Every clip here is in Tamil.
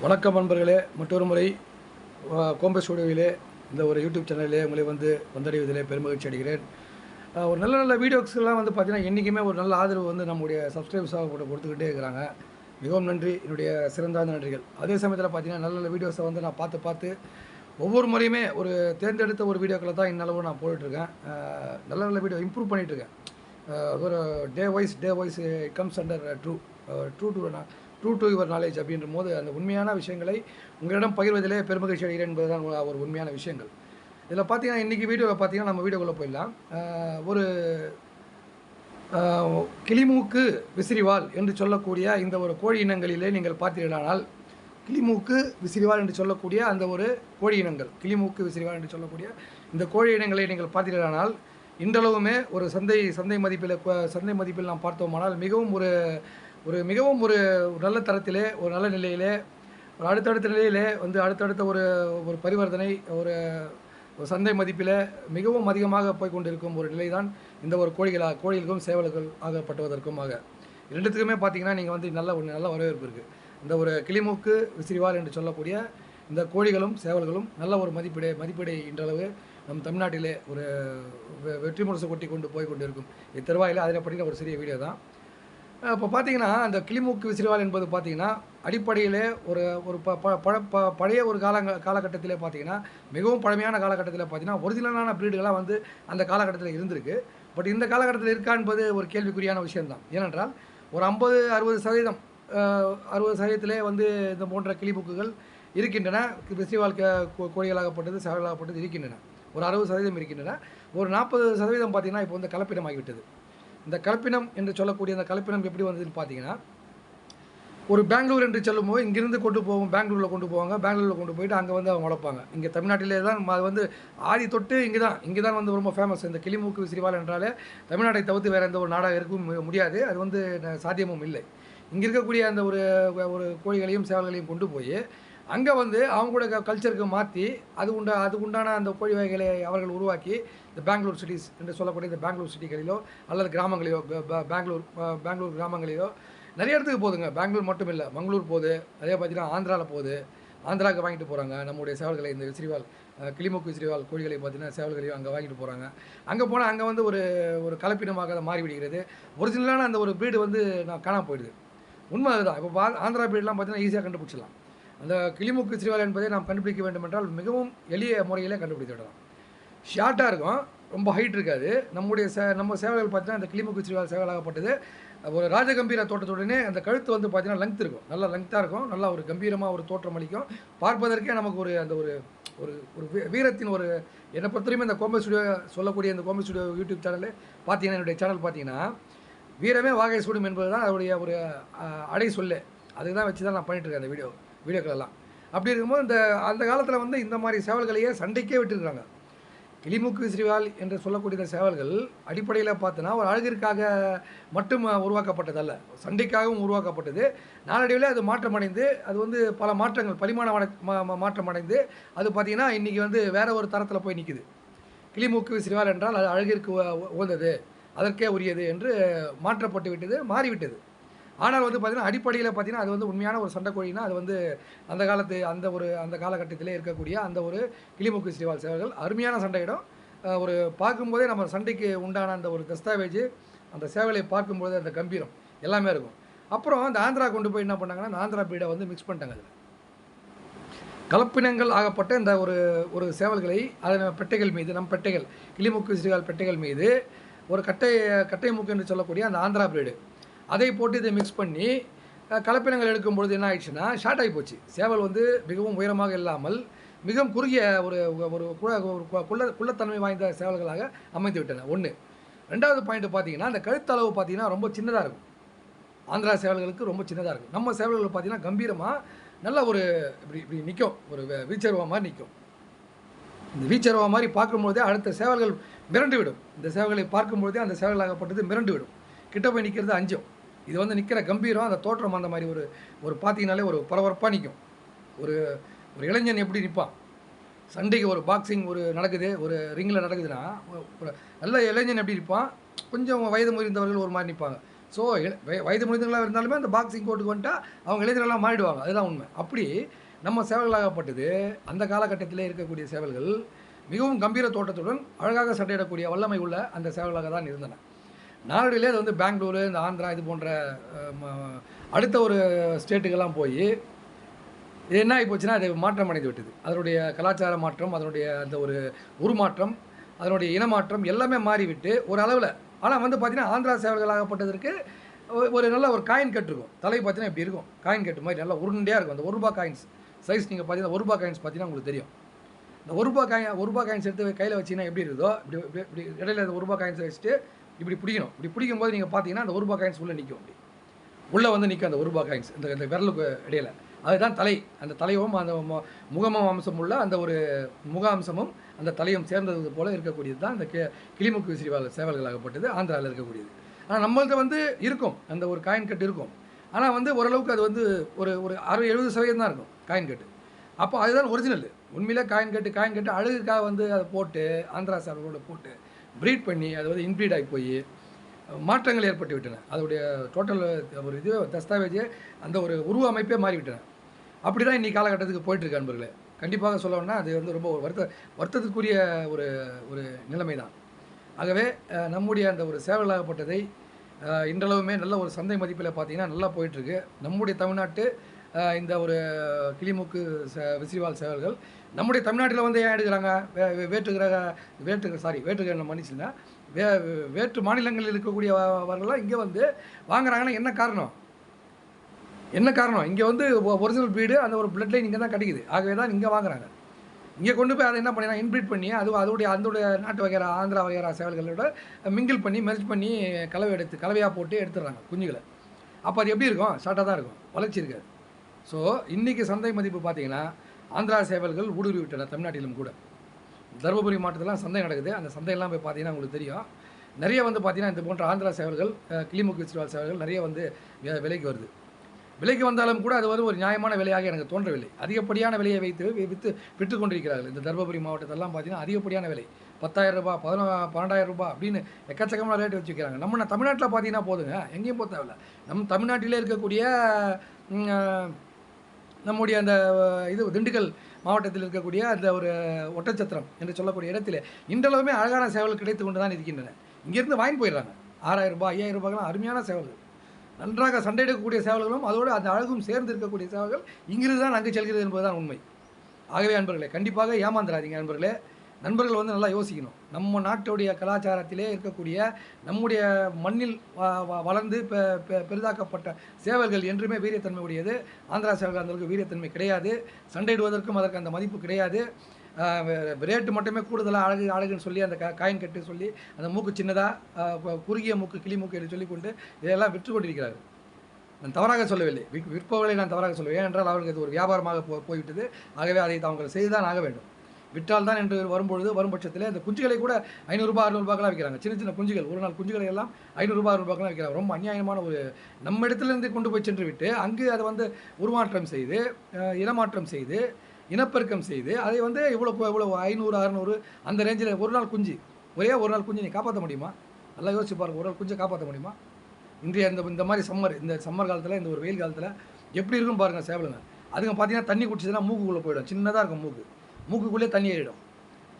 வணக்கம் நண்பர்களே. மற்றொரு முறை அஹ், கோம்பை ஸ்டுடியோவிலே இந்த ஒரு யூடியூப் சேனலிலே உங்களை வந்து வந்தடைவதிலே பெருமகிழ்ச்சி அடைகிறேன். ஒரு நல்ல நல்ல வீடியோஸ்லாம் வந்து பார்த்தீங்கன்னா என்றைக்குமே ஒரு நல்ல ஆதரவு வந்து நம்முடைய சப்ஸ்கிரைபர்ஸாக கூட கொடுத்துக்கிட்டே இருக்கிறாங்க. மிகவும் நன்றி. என்னுடைய சிறந்தாந்த நன்றிகள். அதே சமயத்தில் பார்த்தீங்கன்னா நல்ல நல்ல வீடியோஸை வந்து நான் பார்த்து பார்த்து ஒவ்வொரு முறையுமே ஒரு தேர்ந்தெடுத்த ஒரு வீடியோக்களை தான் இன்னளவு நான் போட்டுட்ருக்கேன். நல்ல நல்ல வீடியோ இம்ப்ரூவ் பண்ணிகிட்ருக்கேன் ஒரு day wise day wise comes under true. True to true to your knowledge அப்படின்ற போது அந்த உண்மையான விஷயங்களை உங்களிடம் பகிர்வதிலே பெருமகிழ்ச்சி அடைகிறேன் என்பதுதான் ஒரு- ஒரு உண்மையான விஷயங்கள். இதில் பார்த்தீங்கன்னா இன்றைக்கி வீடியோவில் பார்த்தீங்கன்னா நம்ம வீடியோக்குள்ளே போயிடலாம். ஒரு கிளிமூக்கு விசிறிவால் என்று சொல்லக்கூடிய இந்த ஒரு கோழி இனங்களிலே நீங்கள் பார்த்தீர்களானால் கிளிமூக்கு விசிறிவால் என்று சொல்லக்கூடிய அந்த ஒரு கோழி இனங்கள் கிளிமூக்கு விசிறிவால் என்று சொல்லக்கூடிய இந்த கோழி இனங்களை நீங்கள் பார்த்தீர்களானால் இன்றளவுமே ஒரு சந்தை சந்தை மதிப்பில் சந்தை மதிப்பில் நாம் பார்த்தோமானால் மிகவும் ஒரு ஒரு மிகவும் ஒரு நல்ல தரத்திலே ஒரு நல்ல நிலையிலே ஒரு அடுத்தடுத்த நிலையிலே வந்து அடுத்தடுத்த ஒரு ஒரு பரிவர்த்தனை ஒரு ஒரு சந்தை மதிப்பில் மிகவும் அதிகமாக போய் கொண்டிருக்கும் ஒரு நிலைதான் இந்த ஒரு கோழிகளாக கோழிகளுக்கும் சேவல்கள் ஆகப்பட்டுவதற்கும் ஆக பார்த்தீங்கன்னா நீங்கள் வந்து நல்ல ஒரு நல்ல வரவேற்பு இருக்குது இந்த ஒரு கிளிமூக்கு விசிறிவால் என்று சொல்லக்கூடிய இந்த கோழிகளும் சேவல்களும் நல்ல ஒரு மதிப்பீடு மதிப்பீடை இன்றளவு நம் தமிழ்நாட்டிலே ஒரு வெற்றி முரசு கொட்டி கொண்டு போய் கொண்டிருக்கும். இத்தருவாயில் அதில் பற்றின ஒரு சிறிய வீடியோ தான் இப்போ பார்த்தீங்கன்னா அந்த கிளிமூக்கு விசிறிவால் என்பது பார்த்தீங்கன்னா அடிப்படையிலே ஒரு ஒரு ப ப பழ ப பழைய ஒரு காலங்க காலகட்டத்தில் பார்த்தீங்கன்னா மிகவும் பழமையான காலகட்டத்தில் பார்த்தீங்கன்னா ஒரிஜினலான ப்ரீடுகளாக வந்து அந்த காலகட்டத்தில் இருந்திருக்கு. பட் இந்த காலகட்டத்தில் இருக்கா என்பது ஒரு கேள்விக்குறியான விஷயம்தான். ஏனென்றால் ஒரு ஐம்பது அறுபது சதவீதம் அறுபது சதவீதத்திலே வந்து இந்த போன்ற கிளிமூக்குகள் இருக்கின்றன. விசிறிவால் கோழிகளாகப்பட்டது சேவலாகப்பட்டது இருக்கின்றன. ஒரு அறுபது சதவீதம் இருக்கின்றன. ஒரு நாற்பது சதவீதம் பார்த்தீங்கன்னா இப்போ வந்து கலப்பிடமாகிவிட்டது இந்த கலப்பினம் என்று சொல்லக்கூடிய அந்த கலப்பினம் எப்படி வந்ததுன்னு பார்த்தீங்கன்னா ஒரு பெங்களூர் என்று சொல்லும்போது இங்கிருந்து கொண்டு போவோம் பெங்களூரில் கொண்டு போவாங்க பெங்களூரில் கொண்டு போயிட்டு அங்கே வந்து அவங்க வளர்ப்பாங்க இங்கே தமிழ்நாட்டிலே தான் அது வந்து ஆதி தொட்டு இங்கே தான் இங்கே தான் வந்து ரொம்ப ஃபேமஸ் இந்த கிளிமூக்கு விசிறிவால் என்றாலே தமிழ்நாட்டை தவிர்த்து வேறு எந்த ஒரு நாடாக இருக்கவும் முடியாது. அது வந்து ந- சாத்தியமும் இல்லை. இங்கே இருக்கக்கூடிய அந்த ஒரு ஒரு கோழிகளையும் சேவல்களையும் கொண்டு போய் அங்கே வந்து அவங்க கூட கல்ச்சருக்கு மாற்றி அது உண்டா அதுக்கு உண்டான அந்த கோழி வகைகளை அவர்கள் உருவாக்கி இந்த பெங்களூர் சிட்டிஸ் என்று சொல்லக்கூடிய இந்த பெங்களூர் சிட்டிகளிலோ அல்லது கிராமங்களிலோ பெங்களூர் பெங்களூர் கிராமங்களிலோ நிறைய இடத்துக்கு போகுதுங்க. பெங்களூர் மட்டும் இல்லை மங்களூர் போகுது அதே பார்த்தீங்கன்னா ஆந்திராவில் போகுது. ஆந்திராவுக்கு வாங்கிட்டு போகிறாங்க நம்முடைய சேவல்களை இந்த விசிறிவால் கிளிமுக்கு கிளிமூக்கு விசிறிவால் கோழிகளை பார்த்தீங்கன்னா சேவல்களையும் அங்கே வாங்கிட்டு போகிறாங்க அங்கே போனால் அங்கே வந்து ஒரு ஒரு கலப்பினமாக அதை மாறிவிடுகிறது ஒரிஜினலான அந்த ஒரு பீடு வந்து நான் காணாம போயிடுது. உண்மை அதுதான். இப்போ ஆந்திரா ப்ரீட்லாம் பார்த்தீங்கன்னா ஈஸியாக கண்டுபிடிச்சிடலாம். அந்த கிளிமூக்கு விசிறிவால் என்பதை நாம் கண்டுபிடிக்க வேண்டும் என்றால் மிகவும் எளிய முறையிலே கண்டுபிடித்து விடலாம். ஷார்ட்டாக இருக்கும். ரொம்ப ஹைட் இருக்காது. நம்முடைய சே நம்ம சேவல்கள் பார்த்தீங்கன்னா அந்த கிளிமுக்கு சிறுவால் சேவலாகப்பட்டது. ஒரு ராஜகம்பீர தோட்டத்துடனே அந்த கழுத்து வந்து பார்த்தீங்கன்னா லெங்த் இருக்கும். நல்லா லெங்க்த்தாக இருக்கும். நல்லா ஒரு கம்பீரமாக ஒரு தோற்றம் அளிக்கும். பார்ப்பதற்கே நமக்கு ஒரு அந்த ஒரு ஒரு ஒரு வீரத்தின் ஒரு என்னை பொறுத்தவரையும் இந்த கோம்பை ஸ்டுடியோ சொல்லக்கூடிய இந்த கோம்பை ஸ்டுடியோ யூடியூப் சேனலில் பார்த்தீங்கன்னா என்னுடைய சேனல் பார்த்தீங்கன்னா வீரமே வாகை சூடும் என்பது தான் அதனுடைய ஒரு அடை சொல்லு. அதுக்கு தான் வச்சு தான் நான் பண்ணிட்டு இருக்கேன் அந்த வீடியோ. வீடியோக்களெல்லாம் அப்படி இருக்கும்போது இந்த அந்த காலத்தில் வந்து இந்த மாதிரி சேவல்களையே சண்டைக்கே விட்டுருக்காங்க கிளிமுக்கு சிறிவால் என்று சொல்லக்கூடிய இந்த சேவல்கள் அடிப்படையில் பார்த்தோன்னா ஒரு அழகிற்காக மட்டும் உருவாக்கப்பட்டதல்ல. சண்டைக்காகவும் உருவாக்கப்பட்டது. நாளடைவில் அது மாற்றமடைந்து அது வந்து பல மாற்றங்கள் பரிமாண வட- மா- மாற்றமடைந்து அது பார்த்திங்கன்னா இன்றைக்கி வந்து வேறு ஒரு தரத்தில் போய் நிற்குது கிளிமூக்கு சிறிவால் என்றால் அது அழகிற்கு உகந்தது அதற்கே உரியது என்று மாற்றப்பட்டு விட்டது மாறிவிட்டது. ஆனால் வந்து பார்த்திங்கன்னா அடிப்படையில் பார்த்திங்கன்னா அது வந்து உண்மையான ஒரு சண்டைக்கோழினா அது வந்து அந்த காலத்து அந்த ஒரு அந்த காலகட்டத்திலே இருக்கக்கூடிய அந்த ஒரு கிளிமுக்கு ஸ்ரீவால் சேவல்கள் அருமையான சண்டையிடம் ஒரு பார்க்கும்போதே நம்ம சண்டைக்கு உண்டான அந்த ஒரு தஸ்தாவேஜ் அந்த சேவலை பார்க்கும்போது அந்த கம்பீரம் எல்லாமே இருக்கும். அப்புறம் அந்த ஆந்திரா கொண்டு போய் என்ன பண்ணாங்கன்னா அந்த ஆந்திரா பீடை வந்து மிக்ஸ் பண்ணிட்டாங்க அதில். கலப்பினங்கள் ஆகப்பட்ட இந்த ஒரு ஒரு சேவல்களை அதன் பெட்டைகள் மீது நம் பெட்டைகள் கிளிமுக்கு சிறுகால் பெட்டைகள் மீது ஒரு கட்டை கட்டை மூக்கு என்று சொல்லக்கூடிய அந்த ஆந்திரா பிரீடு அதை போட்டு இதை மிக்ஸ் பண்ணி கலப்பினங்கள் எடுக்கும் பொழுது என்ன ஆயிடுச்சுன்னா ஷார்ட் ஆகி போச்சு. சேவல் வந்து மிகவும் உயரமாக இல்லாமல் மிகவும் குறுகிய ஒரு ஒரு கு- குள்ள குள்ளத்தன்மை வாய்ந்த சேவல்களாக அமைந்து விட்டன ஒன்று ரெண்டாவது பாயிண்ட் பார்த்தீங்கன்னா அந்த கழுத்தளவு பார்த்தீங்கன்னா ரொம்ப சின்னதாக இருக்கும். ஆந்திரா சேவல்களுக்கு ரொம்ப சின்னதாக இருக்கும். நம்ம சேவல்கள் பார்த்தீங்கன்னா கம்பீரமாக நல்ல ஒரு இப்படி இப்படி நிற்கும் ஒரு வே- வீச்சருவா மாதிரி நிற்கும் இந்த வீச்சருவா மாதிரி பார்க்கும்போதே அடுத்த சேவல்கள் மிரண்டு விடும். இந்த சேவல்களை பார்க்கும்பொழுதே அந்த சேவல்களாகப்பட்டது மிரண்டு விடும். கிட்ட போய் நிற்கிறது அஞ்சும். இது வந்து நிற்கிற கம்பீரம் அந்த தோற்றம் அந்த மாதிரி ஒரு ஒரு பார்த்தீங்கனாலே ஒரு பரபரப்பாக நிற்கும் ஒரு ஒரு இளைஞன் எப்படி நிற்பான் சண்டைக்கு ஒரு பாக்ஸிங் ஒரு நடக்குது ஒரு ரிங்கில் நடக்குதுன்னா ஒரு- நல்ல இளைஞன் எப்படி நிற்பான் கொஞ்சம் வயது முறிந்தவர்கள் ஒரு மாதிரி நிற்பாங்க ஸோ வயது முடிந்தவங்களாக இருந்தாலுமே அந்த பாக்ஸிங் கோட்டுக்கு வந்துட்டா அவங்க இளைஞர்களாக மாறிடுவாங்க. அதுதான் உண்மை. அப்படி நம்ம சேவல்களாகப்பட்டது அந்த காலகட்டத்தில் இருக்கக்கூடிய சேவல்கள் மிகவும் கம்பீர தோட்டத்துடன் அழகாக சண்டையிடக்கூடிய வல்லமை உள்ள அந்த சேவல்களாக தான் இருந்தன. நாளடியிலே அது வந்து பெங்களூரு இந்த ஆந்திரா இது போன்ற அடுத்த ஒரு ஸ்டேட்டுக்கெல்லாம் போய் இது என்ன ஆகி போச்சுன்னா அது மாற்றம் அடைந்து விட்டது. அதனுடைய கலாச்சார மாற்றம் அதனுடைய அந்த ஒரு உருமாற்றம் அதனுடைய இனமாற்றம் எல்லாமே மாறிவிட்டு ஒரு அளவில். ஆனால் வந்து பார்த்திங்கன்னா ஆந்திரா சேவல்கள் ஆகப்பட்டதற்கு ஒரு நல்ல ஒரு காயின் கட்டிருக்கும். தலை பார்த்தீங்கன்னா இப்படி இருக்கும். காயின் கட்டு மாதிரி நல்லா உருண்டையாக இருக்கும். அந்த ஒரு ரூபா காயின்ஸ் சைஸ் நீங்கள் பார்த்தீங்கன்னா ஒரு ரூபா காயின்ஸ் பார்த்தீங்கன்னா உங்களுக்கு தெரியும். இந்த ஒரு ரூபா காயின் ஒரு ரூபா காயின்ஸ் எடுத்து கையில் வச்சீங்கன்னா எப்படி இருக்குதோ இப்படி இப்படி இப்படி இடையில அந்த ஒரு ரூபா காயின்ஸ் வச்சுட்டு இப்படி பிடிக்கணும். இப்படி பிடிக்கும் போது நீங்கள் பார்த்தீங்கன்னா அந்த ஒரு ரூபா காயின்ஸ் உள்ளே நிற்கும் அப்படி. உள்ளே வந்து நிற்கும் அந்த ஒரு ரூபா காயின்ஸ் இந்த இந்த விரலுக்கு இடையில. அதுதான் தலை. அந்த தலையும் அந்த முகமும் அம்சம் உள்ள அந்த ஒரு முக அம்சமும் அந்த தலையும் சேர்ந்தது போல இருக்கக்கூடியது தான் அந்த கி கிளிமுக்கு விசிறிவாள் சேவல்களாகப்பட்டது ஆந்திராவில் இருக்கக்கூடியது. ஆனால் நம்மள்கிட்ட வந்து இருக்கும். அந்த ஒரு காயின் கட்டு இருக்கும். ஆனால் வந்து ஓரளவுக்கு அது வந்து ஒரு ஒரு அறுபது எழுபது சதவீதம் தான் இருக்கும் காயின் கட்டு அப்போ அதுதான் ஒரிஜினல் உண்மையிலே காயின் கட்டு காயின் கட்டு அழகுக்காக வந்து அதை போட்டு ஆந்திரா சேவல்களோட போட்டு ப்ரீட் பண்ணி அது வந்து இன்ப்ரீட் ஆகி போய் மாற்றங்கள் ஏற்பட்டு விட்டன. அதோடைய டோட்டல் ஒரு இது தஸ்தாவேஜே அந்த ஒரு உருவ அமைப்பே மாறிவிட்டன அப்படி தான் இன்றைக்கி காலகட்டத்துக்கு போயிட்டுருக்கு அன்பர்களே. கண்டிப்பாக சொல்லணும்னா அது வந்து ரொம்ப ஒரு வருத்த வருத்தத்துக்குரிய ஒரு ஒரு நிலைமை தான் ஆகவே நம்முடைய அந்த ஒரு சேவலாகப்பட்டதை இன்றளவுமே நல்ல ஒரு சந்தை மதிப்பில் பார்த்தீங்கன்னா நல்லா போயிட்டுருக்கு. நம்முடைய தமிழ்நாட்டு இந்த ஒரு கிளிமூக்கு ச விசிறிவால் சேவல்கள் நம்முடைய தமிழ்நாட்டில் வந்து ஏன் எடுக்கிறாங்க? வே வே- வேற்று சாரி வேற்றுகிற மனுஷனா வே வேற்று மாநிலங்களில் இருக்கக்கூடியவர்கள்லாம் இங்கே வந்து வாங்குறாங்கன்னா என்ன காரணம்? என்ன காரணம்? இங்கே வந்து ஒரிஜினல் ப்ரீடு அந்த ஒரு பிளட் லைன் இங்கே தான் கிடைக்குது. ஆகவே தான் இங்கே வாங்குறாங்க. இங்கே கொண்டு போய் அதை என்ன பண்ணினா இன்ப்ரீட் பண்ணி அது அதோடைய அதோடைய நாட்டு வகைரா ஆந்திரா வகைரா சேவல்களோட மிங்கிள் பண்ணி மெர்ஜ் பண்ணி கலவை எடுத்து கலவையாக போட்டு எடுத்துடுறாங்க குஞ்சுகளை. அப்போ அது எப்படி இருக்கும்? ஷார்ட்டாக தான் இருக்கும். வளர்ச்சி இருக்காது. ஸோ இன்றைக்கி சந்தை மதிப்பு பார்த்தீங்கன்னா ஆந்திரா சேவல்கள் ஊடுருவிட்டன தமிழ்நாட்டிலும் கூட. தருமபுரி மாவட்டத்திலாம் சந்தை நடக்குது. அந்த சந்தையெல்லாம் போய் பார்த்தீங்கன்னா உங்களுக்கு தெரியும். நிறைய வந்து பார்த்தீங்கன்னா இந்த போன்ற ஆந்திரா சேவல்கள் கிளிமுக்கு விசிறிவால் சேவல்கள் நிறைய வந்து விலைக்கு வருது. விலைக்கு வந்தாலும் கூட அது வந்து ஒரு நியாயமான விலையாக எனக்கு தோன்றவில்லை. அதிகப்படியான விலையை வைத்து விற்று விற்று கொண்டிருக்கிறார்கள். இந்த தருமபுரி மாவட்டத்திலலாம் பார்த்தீங்கன்னா அதிகப்படியான விலை. பத்தாயிரம் ரூபாய் பதினோ பன்னெண்டாயிரம் ரூபாய் அப்படின்னு எக்கச்சக்கமான ரேட் வச்சு வைக்கிறாங்க நம்ம தமிழ்நாட்டில் பார்த்தீங்கன்னா போதுங்க. எங்கேயும் போக தேவையில்ல. நம்ம தமிழ்நாட்டிலே இருக்கக்கூடிய நம்முடைய அந்த இது திண்டுக்கல் மாவட்டத்தில் இருக்கக்கூடிய அந்த ஒரு ஒட்டச்சத்திரம் என்று சொல்லக்கூடிய இடத்திலே இன்றளவுமே அழகான சேவல் கிடைத்து கொண்டு தான் இருக்கின்றன. இங்கேருந்து வாங்கி போயிடுறாங்க. ஆறாயிரம் ரூபாய் ஐயாயிரம் ரூபாய்க்கெல்லாம் அருமையான சேவல்கள். நன்றாக சண்டையிடக்கூடிய சேவல்களும் அதோடு அந்த அழகும் சேர்ந்து இருக்கக்கூடிய சேவல்கள் இங்கிருந்து தான் அங்கு செல்கிறது என்பதுதான் உண்மை. ஆகவே அன்பர்களே கண்டிப்பாக ஏமாந்துடாதீங்க அன்பர்களே. நண்பர்கள் வந்து நல்லா யோசிக்கணும். நம்ம நாட்டுடைய கலாச்சாரத்திலே இருக்கக்கூடிய நம்முடைய மண்ணில் வ- வளர்ந்து பெ- பெ- பெரிதாக்கப்பட்ட சேவல்கள் என்றுமே வீரியத்தன்மை உடையது. ஆந்திரா சேவல்கள் அந்த அளவுக்கு வீரியத்தன்மை கிடையாது. சண்டையிடுவதற்கும் அதற்கு அந்த மதிப்பு கிடையாது. ரேட்டு மட்டுமே கூடுதலாக அழகு அழகுன்னு சொல்லி அந்த க காயின் கட்டு சொல்லி அந்த மூக்கு சின்னதாக குறுகிய மூக்கு கிளி மூக்கு என்று சொல்லிக்கொண்டு இதெல்லாம் விற்று கொண்டிருக்கிறார்கள். நான் தவறாக சொல்லவில்லை. விற்- விற்பவர்களை நான் தவறாக சொல்லுவேன் ஏனென்றால் அவர்களுக்கு இது ஒரு வியாபாரமாக போ போய்விட்டது. ஆகவே அதை தாங்கள் செய்துதான் ஆக வேண்டும். விற்றால் தான் என்று வரும்பொழுது வரும் பட்சத்தில் அந்த குஞ்சுகளை கூட ஐநூறுரூபா அறுநூறுபாக்கெல்லாம் விற்கிறாங்க. சின்ன சின்ன குஞ்சுகள் ஒரு நாள் குஞ்சுகளை எல்லாம் ஐநூறுரூபா அறுநூறுபாக்கெல்லாம் விற்கிறாங்க. ரொம்ப அநியாயமான ஒரு நம்ம இடத்துலேருந்து கொண்டு போய் சென்று விட்டு அங்கு அதை வந்து உருமாற்றம் செய்து இனமாற்றம் செய்து இனப்பெருக்கம் செய்து அதை வந்து இவ்வளோ இவ்வளோ ஐநூறு அறநூறு அந்த ரேஞ்சில் ஒரு நாள் குஞ்சு ஒரே ஒரு நாள் குஞ்சு நீ காப்பாற்ற முடியுமா? நல்லா யோசிச்சு பாருங்க ஒரு நாள் குஞ்சை காப்பாற்ற முடியுமா? இன்றைய இந்த இந்த மாதிரி சம்மர் இந்த சம்மர் காலத்தில் இந்த ஒரு வெயில் காலத்தில் எப்படி இருக்கும் பாருங்கள் சேவலுங்க? அதுங்க பார்த்தீங்கன்னா தண்ணி குடிச்சதுன்னா மூக்குக்குள்ளே போயிடும் சின்னதாக இருக்கும் மூக்கு. மூக்குக்குள்ளே தண்ணி ஏறிடும்.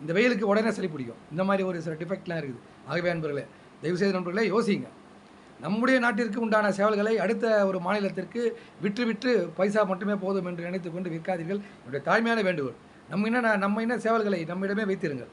இந்த வெயிலுக்கு உடனே சளி பிடிக்கும். இந்த மாதிரி ஒரு சில டிஃபெக்ட்லாம் இருக்குது. ஆகவே நண்பர்களே தயவுசெய்து நண்பர்களே யோசிங்க. நம்முடைய நாட்டிற்கு உண்டான சேவல்களை அடுத்த ஒரு மாநிலத்திற்கு விற்று விற்று பைசா மட்டுமே போதும் என்று நினைத்து கொண்டு விற்காதீர்கள். என்னுடைய தாழ்மையான வேண்டுகோள். நம்ம என்ன நம்ம என்ன சேவல்களை நம்மிடமே வைத்திருங்கள்.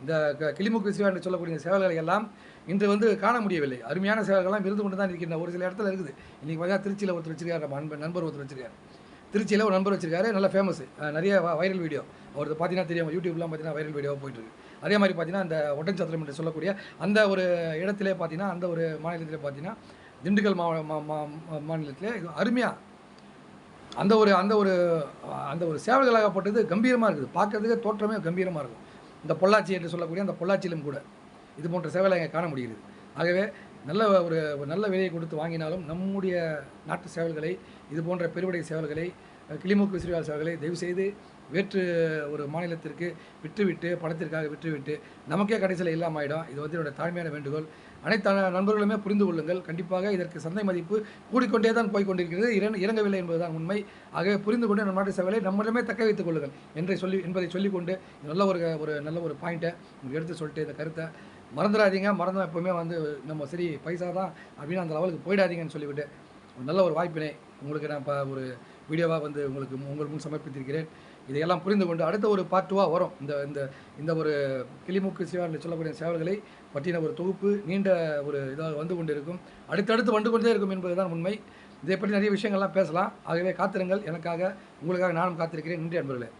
இந்த க- கிளிமுக்கு சிவா என்று சொல்லக்கூடிய சேவல்களை எல்லாம் இன்று வந்து காண முடியவில்லை. அருமையான சேவல்கள்லாம் இருந்து கொண்டு தான் இருக்கின்ற ஒரு சில இடத்துல இருக்குது. இன்றைக்கி பார்த்தா திருச்சியில் ஒருத்தர் வச்சிருக்காரு நம்ம அன்பன் நண்பர் ஒருத்தர் வச்சிருக்காரு. திருச்சியில் ஒரு நண்பர் வச்சிருக்காரு நல்ல ஃபேமஸ் நிறைய வைரல் வீடியோ அவருக்கு பார்த்தீங்கன்னா தெரியும் யூடியூப்லாம் பார்த்தீங்கன்னா வைரல் வீடியோவாக போயிட்டுருக்கு. அதே மாதிரி பார்த்தீங்கன்னா அந்த ஒட்டன்சத்திரம் என்று சொல்லக்கூடிய அந்த ஒரு இடத்திலே பார்த்தீங்கன்னா அந்த ஒரு மாநிலத்தில் பார்த்தீங்கன்னா திண்டுக்கல் மாவ மா- மா- மாநிலத்திலே இது அருமையாக அந்த ஒரு அந்த ஒரு அந்த ஒரு சேவல்களாகப்பட்டது கம்பீரமாக இருக்குது. பார்க்குறதுக்கு தோற்றமே கம்பீரமாக இருக்கும். இந்த பொள்ளாச்சி என்று சொல்லக்கூடிய அந்த பொள்ளாச்சியிலும் கூட இது போன்ற சேவலை இங்கே காண முடிகிறது. ஆகவே நல்ல ஒரு நல்ல விலையை கொடுத்து வாங்கினாலும் நம்முடைய நாட்டு சேவல்களை இது போன்ற பெருவடை சேவல்களை கிளிமூக்கு விசிறிவால் சேவல்களை தயவுசெய்து வேற்று ஒரு மாநிலத்திற்கு விற்றுவிட்டு பணத்திற்காக விற்றுவிட்டு நமக்கே கடைசியில் இல்லாமல் ஆயிடும். இது வந்து என்னோட தாழ்மையான வேண்டுகோள். அனைத்து நண்பர்களுமே புரிந்து கொள்ளுங்கள். கண்டிப்பாக இதற்கு சந்தை மதிப்பு கூடிக்கொண்டே தான் போய் கொண்டிருக்கிறது. இறங்கவில்லை என்பதுதான் உண்மை. ஆகவே புரிந்து கொண்டு நம் நாட்டு சேவலை நம்மளுமே தக்க வைத்துக் கொள்ளுங்கள். என்று சொல்லி என்பதை சொல்லிக்கொண்டு இது நல்ல ஒரு ஒரு நல்ல ஒரு பாயிண்ட்டை எடுத்து சொல்லிட்டு இந்த கருத்தை மறந்துடாதீங்க. மறந்து எப்பவுமே வந்து நம்ம சரி பைசா தான் அப்படின்னு அந்த லெவலுக்கு போயிடாதீங்கன்னு சொல்லிவிட்டு ஒரு நல்ல ஒரு வாய்ப்பினை உங்களுக்கு நான் இப்போ ஒரு வீடியோவாக வந்து உங்களுக்கு உங்கள் முன் சமர்ப்பித்திருக்கிறேன். இதையெல்லாம் புரிந்து கொண்டு அடுத்த ஒரு பார்ட் டூவாக வரும். இந்த இந்த இந்த ஒரு கிளிமூக்கு சிவா என்று சொல்லக்கூடிய சேவல்களை பற்றின ஒரு தொகுப்பு நீண்ட ஒரு இதாக வந்து கொண்டிருக்கும். அடுத்தடுத்து வந்து கொண்டே இருக்கும் என்பதுதான் உண்மை. இதை பற்றி நிறைய விஷயங்கள்லாம் பேசலாம். ஆகவே காத்திருங்கள். எனக்காக உங்களுக்காக நானும் காத்திருக்கிறேன். நன்றி அன்பர்களே.